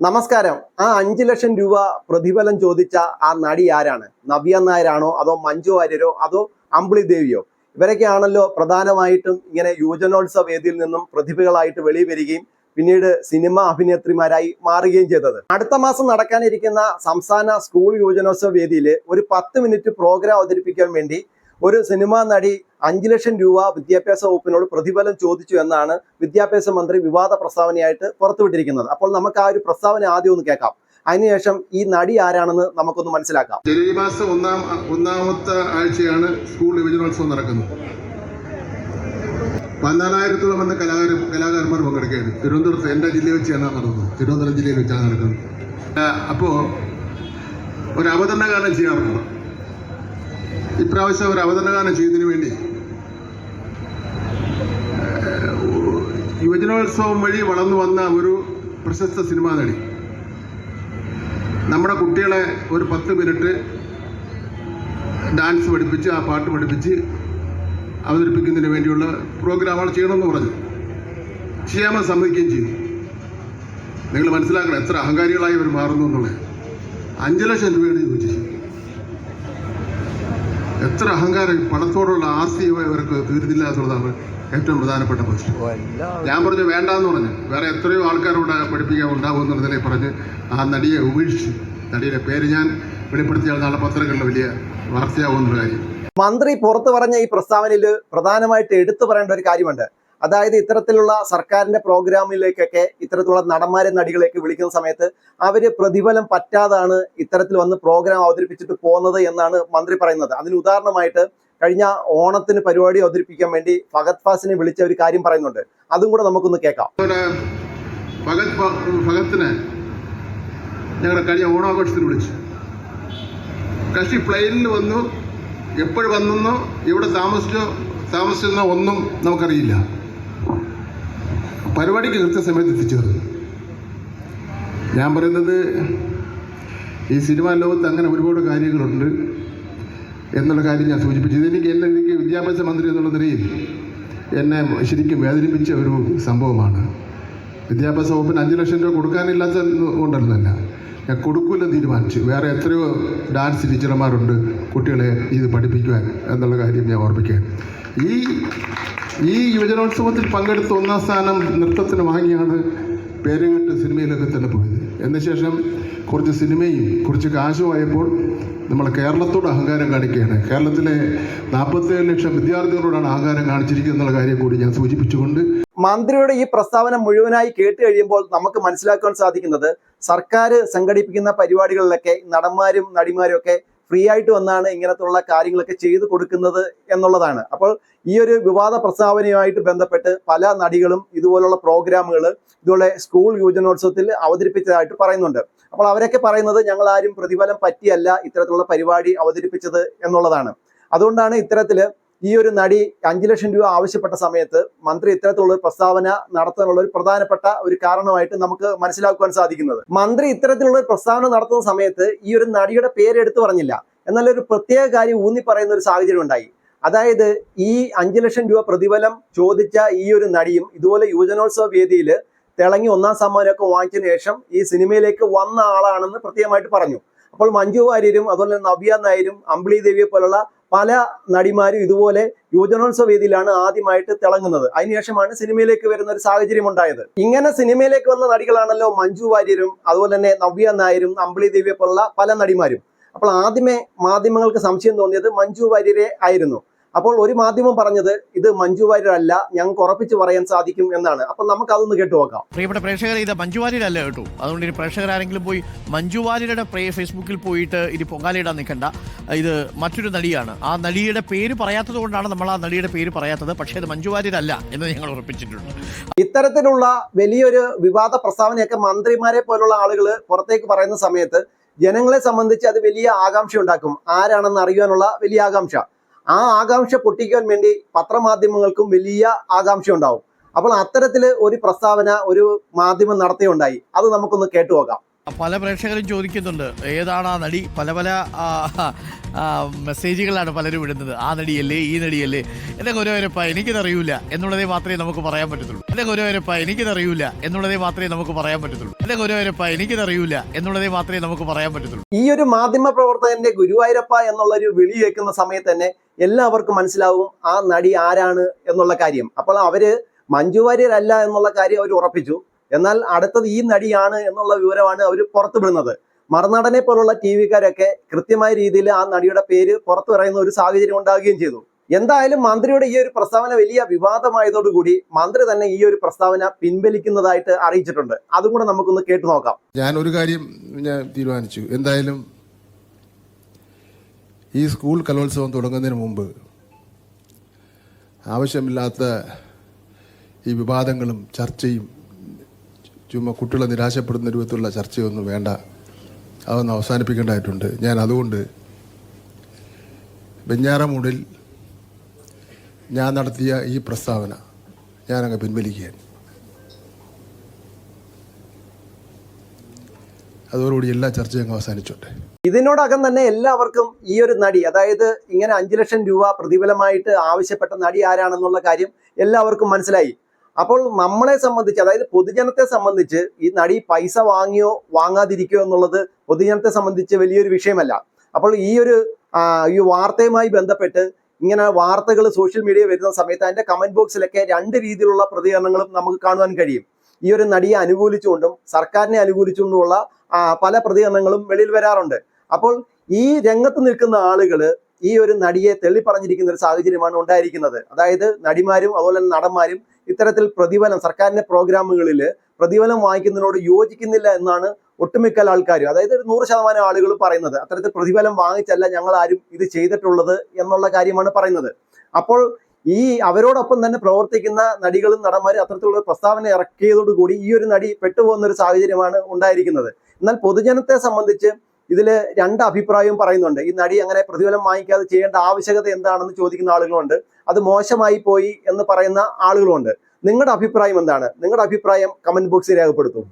നമസ്കാരം. ആ അഞ്ചു ലക്ഷം രൂപ പ്രതിഫലം ചോദിച്ച ആ നടി ആരാണ്? നവ്യ നായരാണോ അതോ മഞ്ജു വാര്യരോ അതോ അമ്പിളി ദേവിയോ? ഇവരൊക്കെയാണല്ലോ പ്രധാനമായിട്ടും ഇങ്ങനെ യുവജനോത്സവ വേദിയിൽ നിന്നും പ്രതിഭകളായിട്ട് വെളി വരികയും പിന്നീട് സിനിമ അഭിനേത്രിമാരായി മാറുകയും ചെയ്തത്. അടുത്ത മാസം നടക്കാനിരിക്കുന്ന സംസ്ഥാന സ്കൂൾ യുവജനോത്സവ വേദിയിൽ ഒരു പത്ത് മിനിറ്റ് പ്രോഗ്രാം അവതരിപ്പിക്കാൻ വേണ്ടി ഒരു സിനിമാ നടി അഞ്ചു ലക്ഷം രൂപ വിദ്യാഭ്യാസ വകുപ്പിനോട് പ്രതിഫലം ചോദിച്ചു എന്നാണ് വിദ്യാഭ്യാസ മന്ത്രി വിവാദ പ്രസ്താവനയായിട്ട് പുറത്തുവിട്ടിരിക്കുന്നത്. അപ്പോൾ നമുക്ക് ആ ഒരു പ്രസ്താവന ആദ്യം ഒന്ന് കേൾക്കാം. അതിനുശേഷം ഈ നടി ആരാണെന്ന് നമുക്കൊന്ന് മനസ്സിലാക്കാം. ജനുവരി മാസം ഒന്നാം ഒന്നാമത്തെ ആഴ്ചയാണ് സ്കൂൾ യുവജനോത്സവം നടക്കുന്നത്. പതിനാലായിരത്തോളം വന്ന കലാകാര കലാകാരന്മാർ പങ്കെടുക്കുകയാണ്. തിരുവനന്തപുരത്ത് എന്റെ ജില്ലയിൽ വെച്ചാണ് നടന്നത് തിരുവനന്തപുരം ജില്ലയിൽ വെച്ചാണ് നടക്കുന്നത്. അപ്പോൾ ഒരു അവതരണ ഗാനം ചെയ്യാറുണ്ട്? ഇപ്രാവശ്യം ഒരു അവതരണഗാനം ചെയ്തതിന് വേണ്ടി യുവജനോത്സവം വഴി വളർന്നു വന്ന ഒരു പ്രശസ്ത സിനിമാ നടി. നമ്മുടെ കുട്ടികളെ ഒരു പത്ത് മിനിറ്റ് ഡാൻസ് പഠിപ്പിച്ച് ആ പാട്ട് പഠിപ്പിച്ച് അവതരിപ്പിക്കുന്നതിന് വേണ്ടിയുള്ള പ്രോഗ്രാം പ്രോഗ്രാമുകൾ ചെയ്യണമെന്ന് പറഞ്ഞു. ചെയ്യാമെന്ന് സമ്മതിക്കുകയും ചെയ്തു. നിങ്ങൾ മനസ്സിലാക്കണം എത്ര അഹങ്കാരികളായി അവർ മാറുന്നു എന്നുള്ളത്. അഞ്ച് ലക്ഷം രൂപയാണ് ചോദിച്ചത് എത്ര അഹങ്കാരം പണത്തോടുള്ള ആസ്തി ഇവർക്ക് തീരുന്നില്ല എന്നുള്ളതാണ് ഏറ്റവും പ്രധാനപ്പെട്ട പ്രശ്നം. ഞാൻ പറഞ്ഞു വേണ്ടാന്ന് പറഞ്ഞു. വേറെ എത്രയോ ആൾക്കാരോട് പഠിപ്പിക്കാൻ ഉണ്ടാവും എന്നുള്ളതിനെ പറഞ്ഞ് ആ നടിയെ ഉപേക്ഷിച്ചു നടിയുടെ പേര് ഞാൻ വെളിപ്പെടുത്തിയാൽ നാളെ പത്രങ്ങളിൽ വലിയ വാർത്തയാവുന്നൊരു കാര്യം. മന്ത്രി പുറത്തു പറഞ്ഞ ഈ പ്രസ്താവനയിൽ പ്രധാനമായിട്ട് എടുത്തു പറയേണ്ട ഒരു കാര്യമുണ്ട്. അതായത് ഇത്തരത്തിലുള്ള സർക്കാരിന്റെ പ്രോഗ്രാമിലേക്കൊക്കെ ഇത്തരത്തിലുള്ള നടന്മാരെ നടികളെയൊക്കെ വിളിക്കുന്ന സമയത്ത് അവർ പ്രതിഫലം പറ്റാതാണ് ഇത്തരത്തിൽ വന്ന് പ്രോഗ്രാം അവതരിപ്പിച്ചിട്ട് പോകുന്നത് എന്നാണ് മന്ത്രി പറയുന്നത്. അതിന് ഉദാഹരണമായിട്ട് കഴിഞ്ഞ ഓണത്തിന് പരിപാടി അവതരിപ്പിക്കാൻ വേണ്ടി ഫഗത് ഫാസിനെ വിളിച്ച ഒരു കാര്യം പറയുന്നുണ്ട്. അതും കൂടെ നമുക്കൊന്ന് കേൾക്കാം. ഫഗത് ഞങ്ങളുടെ വിളിച്ചു. കക്ഷി പ്ലെയിനിൽ വന്നു. എപ്പോഴും വന്നെന്നോ ഇവിടെ താമസിച്ചോ താമസിച്ചെന്നോ ഒന്നും നമുക്കറിയില്ല. പരിപാടിക്ക് കൃത്യസമയത്ത് എത്തിച്ചേർന്നു. ഞാൻ പറയുന്നത് ഈ സിനിമാ ലോകത്ത് അങ്ങനെ ഒരുപാട് കാര്യങ്ങളുണ്ട് എന്നുള്ള കാര്യം ഞാൻ സൂചിപ്പിച്ചു ഇതെനിക്ക് എന്നെ എനിക്ക് വിദ്യാഭ്യാസ മന്ത്രി എന്നുള്ള നിലയിൽ എന്നെ ശരിക്കും വേദനിപ്പിച്ച ഒരു സംഭവമാണ്. വിദ്യാഭ്യാസ വകുപ്പിന് അഞ്ച് ലക്ഷം രൂപ കൊടുക്കാനില്ലാത്ത കൊണ്ടല്ല ഞാൻ കൊടുക്കില്ല തീരുമാനിച്ചു. വേറെ എത്രയോ ഡാൻസ് ടീച്ചർമാരുണ്ട് കുട്ടികളെ ഇത് പഠിപ്പിക്കുവാൻ എന്നുള്ള കാര്യം ഞാൻ ഓർമ്മിക്കുകയാണ് ഈ ഈ യുവജനോത്സവത്തിൽ പങ്കെടുത്ത ഒന്നാം സ്ഥാനം നൃത്തത്തിന് വാങ്ങിയാണ് പേരുകെട്ട് സിനിമയിലൊക്കെ തന്നെ പോയത്. എന്ന ശേഷം കുറച്ച് സിനിമയും കുറച്ച് കാശുമായപ്പോൾ നമ്മൾ കേരളത്തോട് അഹങ്കാരം കാണിക്കുകയാണ്. കേരളത്തിലെ നാൽപ്പത്തേഴ് ലക്ഷം വിദ്യാർത്ഥികളോടാണ് അഹങ്കാരം കാണിച്ചിരിക്കുന്നത് എന്നുള്ള കാര്യം കൂടി ഞാൻ സൂചിപ്പിച്ചുകൊണ്ട് മന്ത്രിയുടെ ഈ പ്രസ്താവന മുഴുവനായി കേട്ട് കഴിയുമ്പോൾ നമുക്ക് മനസ്സിലാക്കാൻ സാധിക്കുന്നത് സർക്കാർ സംഘടിപ്പിക്കുന്ന പരിപാടികളിലൊക്കെ നടന്മാരും നടിമാരും ഒക്കെ ഫ്രീ ആയിട്ട് വന്നാണ് ഇങ്ങനത്തുള്ള കാര്യങ്ങളൊക്കെ ചെയ്തു കൊടുക്കുന്നത് എന്നുള്ളതാണ്. അപ്പോൾ ഈ ഒരു വിവാദ പ്രസ്താവനയുമായിട്ട് ബന്ധപ്പെട്ട് പല നടികളും ഇതുപോലുള്ള പ്രോഗ്രാമുകൾ ഇതുപോലെ സ്കൂൾ യുവജനോത്സവത്തിൽ അവതരിപ്പിച്ചതായിട്ട് പറയുന്നുണ്ട്. അപ്പോൾ അവരൊക്കെ പറയുന്നത് ഞങ്ങൾ ആരും പ്രതിഫലം പറ്റിയല്ല ഇത്തരത്തിലുള്ള പരിപാടി അവതരിപ്പിച്ചത് എന്നുള്ളതാണ്. അതുകൊണ്ടാണ് ഇത്തരത്തിൽ ഈ ഒരു നടി അഞ്ചു ലക്ഷം രൂപ ആവശ്യപ്പെട്ട സമയത്ത് മന്ത്രി ഇത്തരത്തിലുള്ള പ്രസ്താവന നടത്താനുള്ള ഒരു പ്രധാനപ്പെട്ട ഒരു കാരണമായിട്ട് നമുക്ക് മനസ്സിലാക്കുവാൻ സാധിക്കുന്നത്. മന്ത്രി ഇത്തരത്തിലുള്ള പ്രസ്താവന നടത്തുന്ന സമയത്ത് ഈ ഒരു നടിയുടെ പേര് എടുത്തു പറഞ്ഞില്ല. എന്നാൽ ഒരു പ്രത്യേക കാര്യം ഊന്നി പറയുന്ന ഒരു സാഹചര്യം ഉണ്ടായി. അതായത് ഈ അഞ്ചു ലക്ഷം രൂപ പ്രതിഫലം ചോദിച്ച ഈ ഒരു നടിയും ഇതുപോലെ യുവജനോത്സവ വേദിയിൽ തിളങ്ങി ഒന്നാം സമ്മാനമൊക്കെ വാങ്ങിച്ചതിന് ശേഷം ഈ സിനിമയിലേക്ക് വന്ന ആളാണെന്ന് പ്രത്യേകമായിട്ട് പറഞ്ഞു. അപ്പോൾ മഞ്ജു വാര്യരും അതുപോലെ നവ്യ നായരും അമ്പിളി ദേവിയെ പോലുള്ള പല നടിമാരും ഇതുപോലെ യുവജനോത്സവ വേദിയിലാണ് ആദ്യമായിട്ട് തിളങ്ങുന്നത്. അതിനുശേഷമാണ് സിനിമയിലേക്ക് വരുന്ന ഒരു സാഹചര്യം ഉണ്ടായത്. ഇങ്ങനെ സിനിമയിലേക്ക് വന്ന നടികളാണല്ലോ മഞ്ജു വാര്യരും അതുപോലെ തന്നെ നവ്യ നായരും അമ്പിളി ദേവിയെ പോലുള്ള പല നടിമാരും. അപ്പോൾ ആദ്യമേ മാധ്യമങ്ങൾക്ക് സംശയം തോന്നിയത് മഞ്ജു വാര്യരെ ആയിരുന്നു. അപ്പോൾ ഒരു മാധ്യമം പറഞ്ഞത് ഇത് മഞ്ജു വാര്യരല്ല ഞങ്ങൾക്ക് ഉറപ്പിച്ച് പറയാൻ സാധിക്കും എന്നാണ്. അപ്പോൾ നമുക്ക് അതൊന്ന് കേട്ടു നോക്കാം. പ്രിയപ്പെട്ട പ്രേക്ഷകർ ഇത് മഞ്ജു വാര്യരല്ല കേട്ടു. അതുകൊണ്ട് ഇനി പ്രേക്ഷകർ ആരെങ്കിലും പോയി മഞ്ജു വാര്യരുടെ പ്രേ ഫേസ്ബുക്കിൽ പോയിട്ട് ഇനി പൊങ്കാലയിടാൻ നിൽക്കണ്ട. ഇത് മറ്റൊരു നടിയാണ്. ആ നടിയുടെ പേര് പറയാത്തത് കൊണ്ടാണ് നമ്മൾ ആ നടിയുടെ പേര് പറയാത്തത്. പക്ഷേ അത് മഞ്ജു വാര്യരല്ല എന്ന് ഞങ്ങൾ ഉറപ്പിച്ചിട്ടുണ്ട്. ഇത്തരത്തിലുള്ള വലിയൊരു വിവാദ പ്രസ്താവനയൊക്കെ മന്ത്രിമാരെ പോലുള്ള ആളുകൾ പുറത്തേക്ക് പറയുന്ന സമയത്ത് ജനങ്ങളെ സംബന്ധിച്ച് അത് വലിയ ആകാംക്ഷ ഉണ്ടാക്കും ആരാണെന്ന് അറിയാനുള്ള വലിയ ആകാംക്ഷ. ആ ആകാംക്ഷ പൊട്ടിക്കാൻ വേണ്ടി പത്രമാധ്യമങ്ങൾക്കും വലിയ ആകാംക്ഷ ഉണ്ടാവും അപ്പോൾ അത്തരത്തിൽ ഒരു പ്രസ്താവന ഒരു മാധ്യമം നടത്തിയുണ്ടായി. അത് നമുക്കൊന്ന് കേട്ടു നോക്കാം. പല പ്രേക്ഷകരും ചോദിക്കുന്നുണ്ട് ഏതാണ് ആ നടി? പല പല മെസ്സേജുകളാണ് പലരും ഇടുന്നത്. ആ നടിയല്ലേ ഈ നടിയല്ലേ? എന്റെ ഗുരുവരപ്പ എനിക്കിതറിയൂല എന്നുള്ളതേ മാത്രമേ നമുക്ക് പറയാൻ പറ്റത്തുള്ളൂ. എന്റെ ഗുരുവരപ്പ എനിക്കിതറിയൂല എന്നുള്ളതേ മാത്രമേ നമുക്ക് പറയാൻ പറ്റത്തുള്ളൂ. എന്റെ ഗുരുവരപ്പ എനിക്കിതറിയൂല എന്നുള്ളതേ മാത്രമേ നമുക്ക് പറയാൻ പറ്റത്തുള്ളൂ. ഈ ഒരു മാധ്യമ പ്രവർത്തകന്റെ ഗുരുവായൂരപ്പ എന്നുള്ള ഒരു വിളി കേൾക്കുന്ന സമയത്ത് തന്നെ എല്ലാവർക്കും മനസ്സിലാവും ആ നടി ആരാണ് എന്നുള്ള കാര്യം. അപ്പോൾ അവർ മഞ്ജു വാര്യരല്ല എന്നുള്ള കാര്യം അവർ ഉറപ്പിച്ചു. എന്നാൽ അടുത്തത് ഈ നടിയാണ് എന്നുള്ള വിവരമാണ് അവർ പുറത്തുവിടുന്നത്. മറുനാടനെ പോലുള്ള ടി വിക്കാരൊക്കെ കൃത്യമായ രീതിയിൽ ആ നടിയുടെ പേര് പുറത്തു പറയുന്ന ഒരു സാഹചര്യം ഉണ്ടാവുകയും ചെയ്തു. എന്തായാലും മന്ത്രിയുടെ ഈ ഒരു പ്രസ്താവന വലിയ വിവാദമായതോടുകൂടി മന്ത്രി തന്നെ ഈ ഒരു പ്രസ്താവന പിൻവലിക്കുന്നതായിട്ട് അറിയിച്ചിട്ടുണ്ട്. അതും കൂടെ നമുക്കൊന്ന് കേട്ടു നോക്കാം. ഞാൻ ഒരു കാര്യം ഞാൻ തീരുമാനിച്ചു. എന്തായാലും ഈ സ്കൂൾ കലോത്സവം തുടങ്ങുന്നതിന് മുമ്പ് ആവശ്യമില്ലാത്ത ഈ വിവാദങ്ങളും ചർച്ചയും ചുമ്മാ കുട്ടികളെ നിരാശപ്പെടുന്ന രൂപത്തിലുള്ള ചർച്ചയൊന്നും വേണ്ട. അതൊന്ന് അവസാനിപ്പിക്കേണ്ടതായിട്ടുണ്ട്. ഞാൻ അതുകൊണ്ട് വെഞ്ഞാറമൂടിൽ ഞാൻ നടത്തിയ ഈ പ്രസ്താവന ഞാനങ്ങ് പിൻവലിക്കുകയാണ്. അതോടുകൂടി എല്ലാ ചർച്ചയും അവസാനിച്ചോട്ടെ. ഇതിനോടകം തന്നെ എല്ലാവർക്കും ഈ ഒരു നടി അതായത് ഇങ്ങനെ അഞ്ചു ലക്ഷം രൂപ പ്രതിഫലമായിട്ട് ആവശ്യപ്പെട്ട നടി ആരാണെന്നുള്ള കാര്യം എല്ലാവർക്കും മനസ്സിലായി. അപ്പോൾ നമ്മളെ സംബന്ധിച്ച് അതായത് പൊതുജനത്തെ സംബന്ധിച്ച് ഈ നടി പൈസ വാങ്ങിയോ വാങ്ങാതിരിക്കോ എന്നുള്ളത് പൊതുജനത്തെ സംബന്ധിച്ച് വലിയൊരു വിഷയമല്ല. അപ്പോൾ ഈ ഒരു ഈ വാർത്തയുമായി ബന്ധപ്പെട്ട് ഇങ്ങനെ വാർത്തകൾ സോഷ്യൽ മീഡിയ വരുന്ന സമയത്ത് അതിന്റെ കമന്റ് ബോക്സിലൊക്കെ രണ്ട് രീതിയിലുള്ള പ്രതികരണങ്ങളും നമുക്ക് കാണുവാൻ കഴിയും. ഈ ഒരു നടിയെ അനുകൂലിച്ചുകൊണ്ടും സർക്കാരിനെ അനുകൂലിച്ചുകൊണ്ടുമുള്ള പല പ്രതികരണങ്ങളും വെളിയിൽ വരാറുണ്ട്. അപ്പോൾ ഈ രംഗത്ത് നിൽക്കുന്ന ആളുകൾ ഈ ഒരു നടിയെ തെള്ളി പറഞ്ഞിരിക്കുന്ന ഒരു സാഹചര്യമാണ് ഉണ്ടായിരിക്കുന്നത്. അതായത് നടിമാരും അതുപോലെ തന്നെ നടന്മാരും ഇത്തരത്തിൽ പ്രതിഫലം സർക്കാരിന്റെ പ്രോഗ്രാമുകളിൽ പ്രതിഫലം വാങ്ങിക്കുന്നതിനോട് യോജിക്കുന്നില്ല എന്നാണ് ഒട്ടുമിക്ക ആൾക്കാരും. അതായത് ഒരു നൂറ് ശതമാനം ആളുകൾ പറയുന്നത്. അത്തരത്തിൽ പ്രതിഫലം വാങ്ങിച്ചല്ല ഞങ്ങൾ ആരും ഇത് ചെയ്തിട്ടുള്ളത് എന്നുള്ള കാര്യമാണ് പറയുന്നത്. അപ്പോൾ ഈ അവരോടൊപ്പം തന്നെ പ്രവർത്തിക്കുന്ന നടികളും നടന്മാരും അത്തരത്തിലുള്ള പ്രസ്താവന ഇറക്കിയതോടുകൂടി ഈ ഒരു നടി പെട്ടുപോകുന്ന ഒരു സാഹചര്യമാണ് ഉണ്ടായിരിക്കുന്നത്. എന്നാൽ പൊതുജനത്തെ സംബന്ധിച്ച് ഇതിൽ രണ്ട് അഭിപ്രായവും പറയുന്നുണ്ട്. ഈ നടി അങ്ങനെ പ്രതിഫലം വാങ്ങിക്കാതെ ചെയ്യേണ്ട ആവശ്യകത എന്താണെന്ന് ചോദിക്കുന്ന ആളുകളുണ്ട് അത് മോശമായി പോയി എന്ന് പറയുന്ന ആളുകളുണ്ട് നിങ്ങളുടെ അഭിപ്രായം എന്താണ്? നിങ്ങളുടെ അഭിപ്രായം കമന്റ് ബോക്സിൽ രേഖപ്പെടുത്തും.